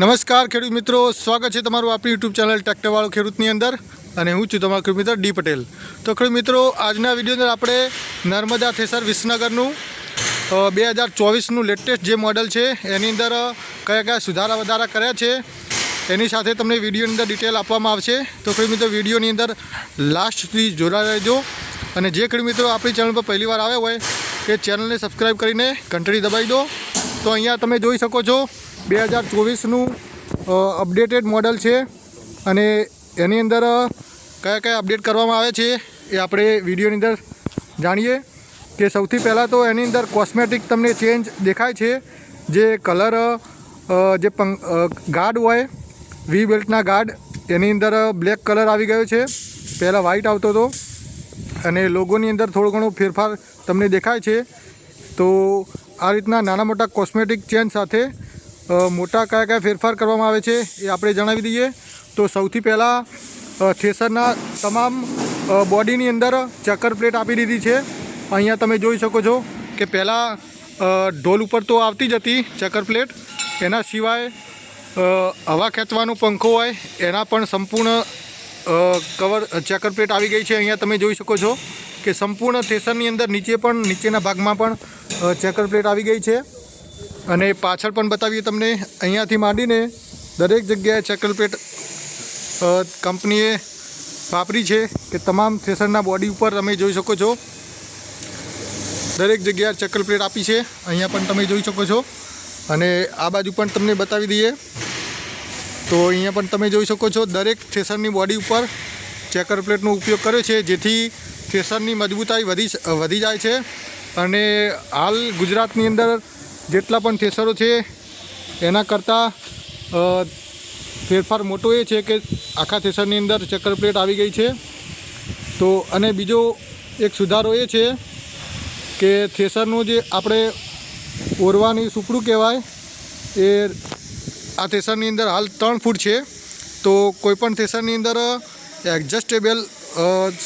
નમસ્કાર, ખેડૂત મિત્રો. સ્વાગત છે તમારું આપણી યુટ્યુબ ચેનલ ટ્રેક્ટરવાળો ખેડૂતની અંદર અને હું છું તમારો ખેડૂત મિત્ર ડી પટેલ. તો ખેડૂત મિત્રો, આજના વીડિયો અંદર આપણે નર્મદા થેસર વિસનગરનું બે હજાર ચોવીસનું લેટેસ્ટ જે મોડલ છે, એની અંદર કયા કયા સુધારા વધારા કર્યા છે, એની સાથે તમને વિડીયોની અંદર ડિટેલ આપવામાં આવશે. તો ખેડૂત મિત્રો, વિડીયોની અંદર લાસ્ટ સુધી જોડાઈ રહેજો. અને જે ખેડૂત મિત્રો આપણી ચેનલ પર પહેલી વાર આવ્યા હોય, એ ચેનલને સબસ્ક્રાઈબ કરીને ઘંટડી દબાવી દો. તો અહીંયા તમે જોઈ શકો છો બે હજાર ચોવીસનું અપડેટેડ મોડલ છે અને એની અંદર કયા કયા અપડેટ કરવામાં આવે છે એ આપણે વિડીયોની અંદર જાણીએ. કે સૌથી પહેલાં તો એની અંદર કોસ્મેટિક તમને ચેન્જ દેખાય છે, જે કલર જે ગાર્ડ હોય વી બેલ્ટના ગાર્ડ એની અંદર બ્લેક કલર આવી ગયો છે. પહેલાં વ્હાઇટ આવતો હતો. અને લોગોની અંદર થોડો ઘણો ફેરફાર તમને દેખાય છે. તો આ રીતના નાના મોટા કોસ્મેટિક ચેન્જ સાથે મોટા કયા કયા ફેરફાર કરવામાં આવે છે એ આપણે જણાવી દઈએ. તો સૌથી પહેલાં થેસરના તમામ બોડીની અંદર ચક્કર પ્લેટ આપી દીધી છે. અહીંયા તમે જોઈ શકો છો કે પહેલાં ઢોલ ઉપર તો આવતી જ હતી ચક્કર પ્લેટ. એના સિવાય હવા ખેંચવાનો પંખો હોય, એના પણ સંપૂર્ણ કવર ચેકર પ્લેટ આવી ગઈ છે. અહીંયા તમે જોઈ શકો છો કે સંપૂર્ણ થેસરની અંદર નીચે પણ, નીચેના ભાગમાં પણ ચેકર પ્લેટ આવી ગઈ છે. અને પાછળ પણ બતાવીએ તમને, અહીંયાથી માંડીને દરેક જગ્યાએ ચકલપેટ કંપનીએ વાપરી છે કે તમામ થેસરના બોડી ઉપર તમે જોઈ શકો છો. દરેક જગ્યાએ ચેકર પ્લેટ આપી છે, અહીંયા પણ તમે જોઈ શકો છો. અને આ બાજુ પણ તમને બતાવી દઈએ. તો અહીંયા પણ તમે જોઈ શકો છો, દરેક થ્રેસરની બોડી ઉપર ચેકર પ્લેટનો ઉપયોગ કર્યો છે, જેથી થ્રેસરની મજબૂતાઈ વધી વધી જાય છે. અને હાલ ગુજરાતની અંદર જેટલા પણ થેસરો છે, એના કરતાં ફેરફાર મોટો એ છે કે આખા થેસરની અંદર ચક્કર પ્લેટ આવી ગઈ છે. તો, અને બીજો એક સુધારો એ છે કે થેસરનું જે આપણે ઓરવાની સુપડું કહેવાય, એ આ થેસરની અંદર હાલ ત્રણ ફૂટ છે. તો કોઈપણ થેસરની અંદર એડજસ્ટેબલ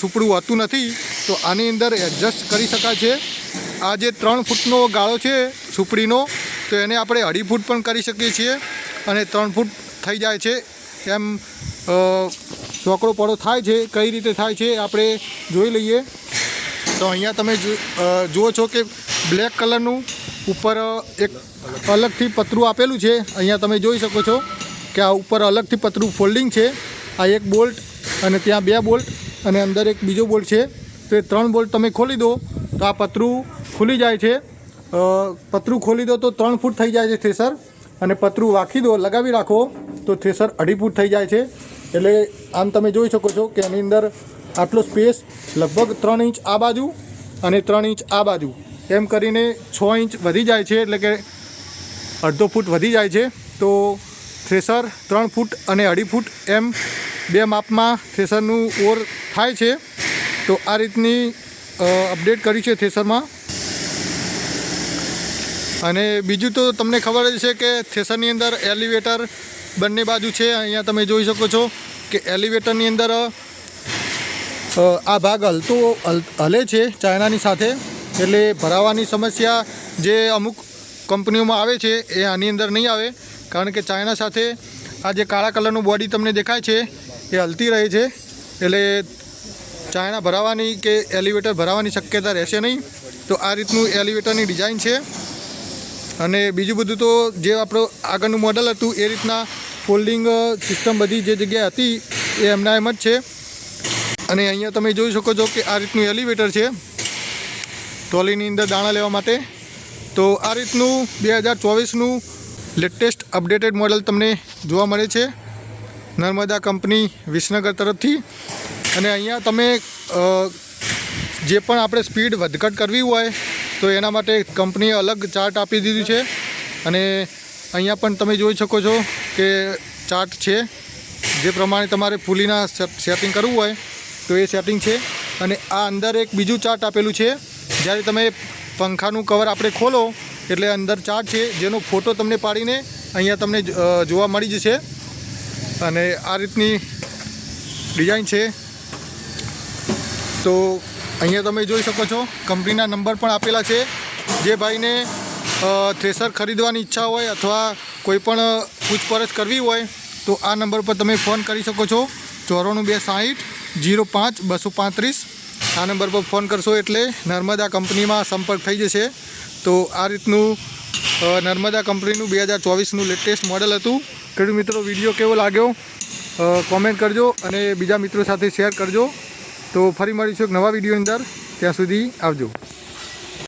સુપડું હોતું નથી, તો આની અંદર એડજસ્ટ કરી શકાય છે. આ જે ત્રણ ફૂટનો ગાળો છે સુપડીનો, તો એને આપણે અઢી ફૂટ પણ કરી શકીએ છીએ અને ત્રણ ફૂટ થઈ જાય છે. એમ ચોકડો પડો થાય છે, કઈ રીતે થાય છે આપણે જોઈ લઈએ. તો અહીંયા તમે જુઓ છો કે બ્લેક કલરનું ઉપર એક અલગથી પતરું આપેલું છે. અહીંયા તમે જોઈ શકો છો કે આ ઉપર અલગથી પતરું ફોલ્ડિંગ છે. આ એક બોલ્ટ અને ત્યાં બે બોલ્ટ અને અંદર એક બીજો બોલ્ટ છે. તો એ ત્રણ બોલ્ટ તમે ખોલી દો. તો આ પતરું ખુલી જાય છે. પતરું ખોલી દો તો ત્રણ ફૂટ થઈ જાય છે થ્રેસર અને પતરું વાંખી દો, લગાવી રાખો તો થ્રેસર અઢી ફૂટ થઈ જાય છે. એટલે આમ તમે જોઈ શકો છો કે એની અંદર આટલો સ્પેસ લગભગ ત્રણ ઇંચ આ બાજુ અને ત્રણ ઇંચ આ બાજુ. એમ કરીને છ ઇંચ વધી જાય છે, એટલે કે અડધો ફૂટ વધી જાય છે. તો થ્રેસર ત્રણ ફૂટ અને અઢી ફૂટ એમ બે માપમાં થ્રેસરનું ઓર થાય છે. તો આ રીતની અપડેટ કરી છે થ્રેસરમાં અને બીજું તો તમને ખબર જ છે કે થેસરની અંદર એલિવેટર બંને બાજુ છે. અહીંયા તમે જોઈ શકો છો કે એલિવેટરની અંદર આ ભાગ હલતો હલે છે ચાઇનાની સાથે. એટલે ભરાવાની સમસ્યા જે અમુક કંપનીઓમાં આવે છે એ આની અંદર નહીં આવે. કારણ કે ચાઇના સાથે આ જે કાળા કલરનું બોડી તમને દેખાય છે, એ હલતી રહે છે. એટલે ચાઇના ભરાવાની કે એલિવેટર ભરાવાની શક્યતા રહેશે નહીં. તો આ રીતનું એલિવેટરની ડિઝાઇન છે. અને બીજું બધું તો જે આપણો આગળનું મોડલ હતું, એ રીતના ફોલ્ડિંગ સિસ્ટમ બધી જે જગ્યાએ હતી, એ એમના એમ જ છે. અને અહીંયા તમે જોઈ શકો છો કે આ રીતનું એલિવેટર છે. ટ્રોલીની અંદર દાણા લેવા માટે. તો આ રીતનું બે હજાર ચોવીસનું લેટેસ્ટ અપડેટેડ મોડલ તમને જોવા મળે છે. નર્મદા કંપની વિસનગર તરફથી. અને અહીંયા તમે જે પણ આપણે સ્પીડ વધઘટ કરવી હોય, તો એના માટે કંપનીએ અલગ ચાર્ટ આપી દીધું છે. અને અહીંયા પણ તમે જોઈ શકો છો કે ચાર્ટ છે. જે પ્રમાણે તમારે ફૂલીના સેટિંગ કરવું હોય, તો એ સેટિંગ છે. અને આ અંદર એક બીજું ચાર્ટ આપેલું છે. જ્યારે તમે પંખાનું કવર આપણે ખોલો, એટલે અંદર ચાર્ટ છે. જેનો ફોટો તમને પાડીને અહીંયા તમને જોવા મળી જશે. અને આ રીતની ડિઝાઇન છે. તો અહીંયા તમે જોઈ શકો છો, કંપનીના નંબર પણ આપેલા છે. જે ભાઈને થ્રેસર ખરીદવાની ઈચ્છા હોય અથવા કોઈ પણ પૂછપરછ કરવી હોય, તો આ નંબર પર તમે ફોન કરી શકો છો. ચોરાણું બે સાહીઠ, જીરો પાંચ, બસો પાંત્રીસ. આ નંબર પર ફોન કરશો એટલે નર્મદા કંપનીમાં સંપર્ક થઈ જશે. તો આ રીતનું નર્મદા કંપનીનું બે હજાર ચોવીસનું લેટેસ્ટ મોડલ હતું. ખેડૂત મિત્રો, વીડિયો કેવો લાગ્યો? કોમેન્ટ કરજો અને બીજા મિત્રો સાથે શેર કરજો. તો ફરી મળીશું એક નવા વિડીયોની અંદર. ત્યાં સુધી આવજો.